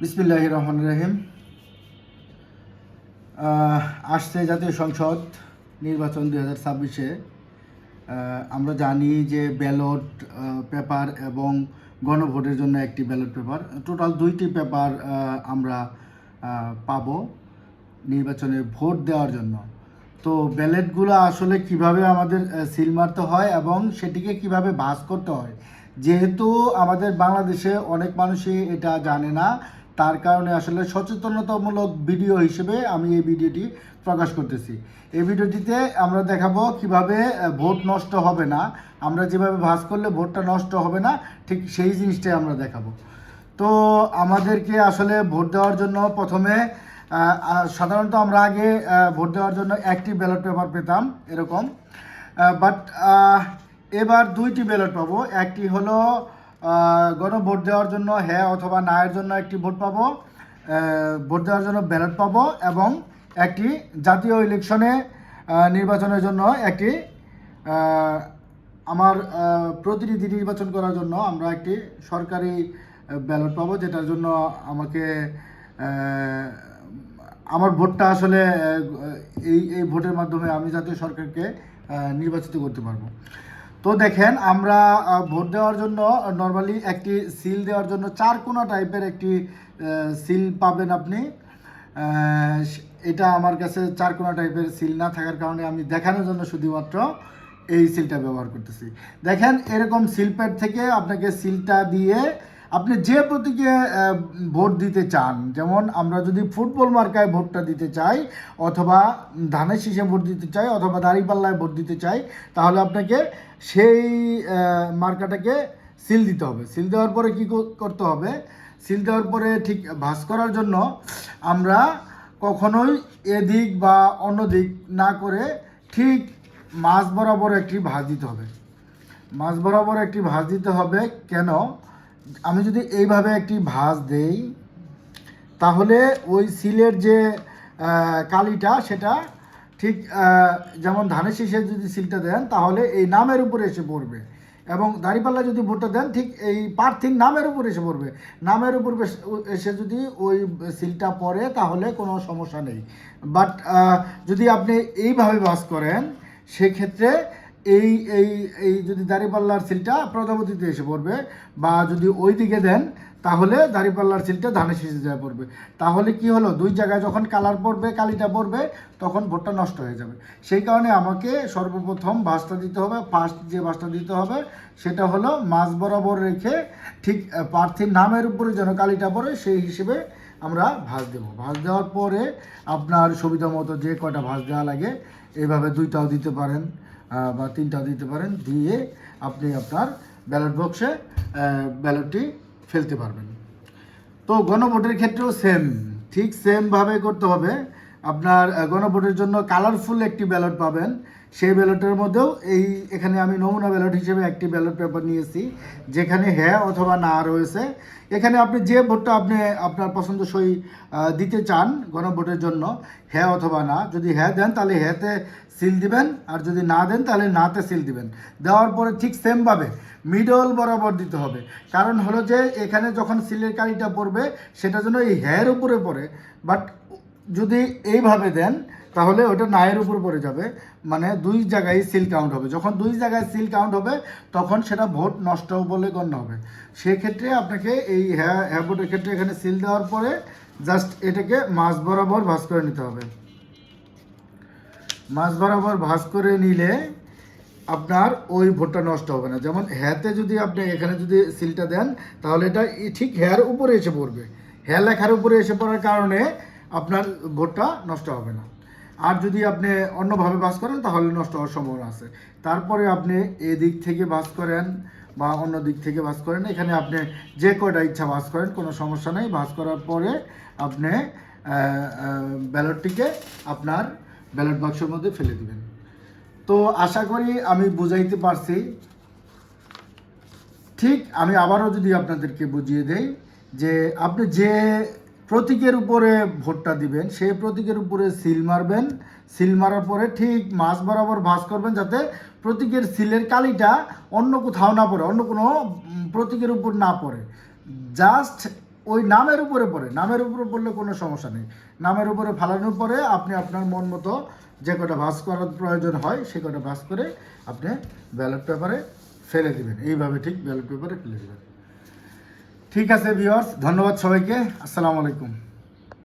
বিসমিল্লাহ রহমান রহিম। আসছে জাতীয় সংসদ নির্বাচন দুই হাজার ছাব্বিশে। আমরা জানি যে ব্যালট পেপার এবং গণভোটের জন্য একটি ব্যালট পেপার। টোটাল দুইটি পেপার আমরা পাব নির্বাচনে ভোট দেওয়ার জন্য। তো ব্যালেটগুলো আসলে কীভাবে আমাদের সিল মারতে হয় এবং সেটিকে কীভাবে ভাস করতে হয় যেহেতু আমাদের বাংলাদেশে অনেক মানুষই এটা জানে না, তার কারণে আসলে সচেতনতামূলক ভিডিও হিসেবে আমি এই ভিডিওটি প্রকাশ করতেছি। এই ভিডিওটিতে আমরা দেখাবো কীভাবে ভোট নষ্ট হবে না। আমরা যেভাবে ভাস করলে ভোটটা নষ্ট হবে না, ঠিক সেই জিনিসটাই আমরা দেখাবো। তো আমাদেরকে আসলে ভোট দেওয়ার জন্য প্রথমে সাধারণত আমরা আগে ভোট দেওয়ার জন্য একটি ব্যালট পেপার পেতাম, এরকম। বাট এবার দুইটি ব্যালট পাবো। একটি হলো গণভোট দেওয়ার জন্য হ্যাঁ অথবা না এর জন্য একটি ভোট পাবো। ভোট দেওয়ার জন্য ব্যালট পাবো এবং একটি জাতীয় ইলেকশনে নির্বাচনের জন্য একটি আমার প্রতিনিধি নির্বাচন করার জন্য আমরা একটি সরকারি ব্যালট পাবো, যেটার জন্য আমাকে আমার ভোটটা আসলে এই এই ভোটের মাধ্যমে আমি জাতীয় সরকারকে নির্বাচিত করতে পারব। তো দেখেন, আমরা ভোট দেওয়ার জন্য নর্মালি একটি সিল দেওয়ার জন্য চার কোনা টাইপের একটি সিল পাবেন আপনি। এটা আমার কাছে চার কোনা টাইপের সিল না থাকার কারণে আমি দেখানোর জন্য শুধুমাত্র এই সিলটা ব্যবহার করতেছি। দেখেন, এরকম সিলপ্যাড থেকে আপনাকে সিলটা দিয়ে আপনি যে প্রতীকে ভোট দিতে চান, যেমন আমরা যদি ফুটবল মার্কায় ভোটটা দিতে চাই, অথবা ধানের শীষে ভোট দিতে চাই, অথবা দাঁড়িপাল্লায় ভোট দিতে চাই, তাহলে আপনাকে সেই মার্কাটাকে সিল দিতে হবে। সিল দেওয়ার পরে কী করতে হবে? সিল দেওয়ার পরে ঠিক ভাস করার জন্য আমরা কখনোই এদিক বা অন্য দিক না করে ঠিক মাছ বরাবর একটি ভাঁজ দিতে হবে। মাছ বরাবর একটি ভাঁজ দিতে হবে। কেন? আমি যদি এইভাবে একটি ভাঁজ দেই, তাহলে ওই সিলের যে কালিটা, সেটা ঠিক যেমন ধানের শীষে যদি সিলটা দেন, তাহলে এই নামের উপরে এসে পড়বে। এবং দাঁড়িপাল্লা যদি ভোটটা দেন, ঠিক এই প্রার্থীর নামের উপর এসে পড়বে। নামের উপর এসে যদি ওই সিলটা পড়ে, তাহলে কোনো সমস্যা নেই। বাট যদি আপনি এইভাবে বাস করেন, সেক্ষেত্রে এই এই এই যদি দাঁড়িপাল্লার সিলটা প্রজাপতিতে এসে পড়বে বা যদি ওই দিকে দেন, তাহলে দাঁড়িপাল্লার সিলটা ধানের শীষে যায় পড়বে। তাহলে কি হলো? দুই জায়গায় যখন কালার পড়বে, কালিটা পড়বে, তখন ভোটটা নষ্ট হয়ে যাবে। সেই কারণে আমাকে সর্বপ্রথম বাসটা দিতে হবে ফার্স্ট যে বাসটা দিতে হবে, সেটা হলো মাঝ বরাবর রেখে ঠিক প্রার্থীর নামের উপরে যেন কালিটা পড়ে, সেই হিসেবে আমরা ভাঁজ দেবো। ভাঁজ দেওয়ার পরে আপনার সুবিধা মতো যে কয়টা ভাঁজ দেওয়া লাগে এইভাবে দুইটাও দিতে পারেন। বা তিনটা দিতে পারেন, দিয়ে আপনি আপনার ব্যালট বক্সে ব্যালটটি ফেলতে পারবেন। তো গণভোটের ক্ষেত্রেও সেম ঠিক সেমভাবে করতে হবে। আপনার গণভোটের জন্য কালারফুল একটি ব্যালট পাবেন। সেই ব্যালটের মধ্যেও এই এখানে আমি নমুনা ব্যালট হিসেবে একটি ব্যালট পেপার নিয়েছি, যেখানে হ্যাঁ অথবা না রয়েছে। এখানে আপনি যে ভোটটা আপনি আপনার পছন্দসই দিতে চান গণভোটের জন্য হ্যাঁ অথবা না, যদি হ্যাঁ দেন তাহলে হ্যাঁতে সিল দিবেন, আর যদি না দেন তাহলে নাতে সিল দিবেন। দেওয়ার পরে ঠিক সেমভাবে মিডল বরাবর দিতে হবে। কারণ হলো যে এখানে যখন সিলের কালিটা পড়বে, সেটা যেন এই হ্যার উপরে পড়ে। বাট যদি এইভাবে দেন, তাহলে ওটা নায়ের উপর পড়ে যাবে। মানে দুই জায়গায় সিল কাউন্ট হবে। যখন দুই জায়গায় সিল কাউন্ট হবে, তখন সেটা ভোট নষ্ট বলে গণ্য হবে। সেক্ষেত্রে আপনাকে এই হ্যাঁ হ্যাঁ ভোটের ক্ষেত্রে এখানে সিল দেওয়ার পরে জাস্ট এটাকে মাছ বরাবর ভাঁজ করে নিতে হবে। মাছ বরাবর ভাঁজ করে নিলে আপনার ওই ভোটটা নষ্ট হবে না। যেমন হ্যাতে যদি আপনি এখানে যদি সিলটা দেন, তাহলে এটা ঠিক হ্যার উপরে এসে পড়বে। হ্যাঁ লেখার উপরে এসে পড়ার কারণে আপনার ভোটটা নষ্ট হবে না। আর যদি আপনি অন্যভাবে বাস করেন, তাহলে নষ্ট হওয়ার সম্ভাবনা আছে। তারপরে আপনি এদিক থেকে বাস করেন বা অন্য দিক থেকে বাস করেন, এখানে আপনি যে কয়টা ইচ্ছা বাস করেন, কোনো সমস্যা নেই। বাস করার পরে আপনি ব্যালটটিকে আপনার ব্যালট বাক্সের মধ্যে ফেলে দিবেন। তো আশা করি আমি বুঝাইতে পারছি। ঠিক, আমি আবারও যদি আপনাদেরকে বুঝিয়ে দেই যে আপনি যে প্রতীকের উপরে ভোটটা দিবেন, সেই প্রতীকের উপরে সিল মারবেন। সিল মারার পরে ঠিক মাছ বরাবর ভাঁজ করবেন যাতে প্রতীকের সিলের কালিটা অন্য কোথাও না পড়ে, অন্য কোনো প্রতীকের উপর না পড়ে। জাস্ট ওই নামের উপরে পড়ে। নামের উপরে পড়লে কোনো সমস্যা নেই। নামের উপরে ফালানোর পরে আপনি আপনার মন মতো যে কটা ভাস করার প্রয়োজন হয়, সে কটা ভাস করে আপনি ব্যালট পেপারে ফেলে দেবেন। এইভাবে ঠিক ব্যালট পেপারে ফেলে দিবেন। ঠিক আছে ভিওর্স ধন্যবাদ সবাইকে। আসসালামু আলাইকুম।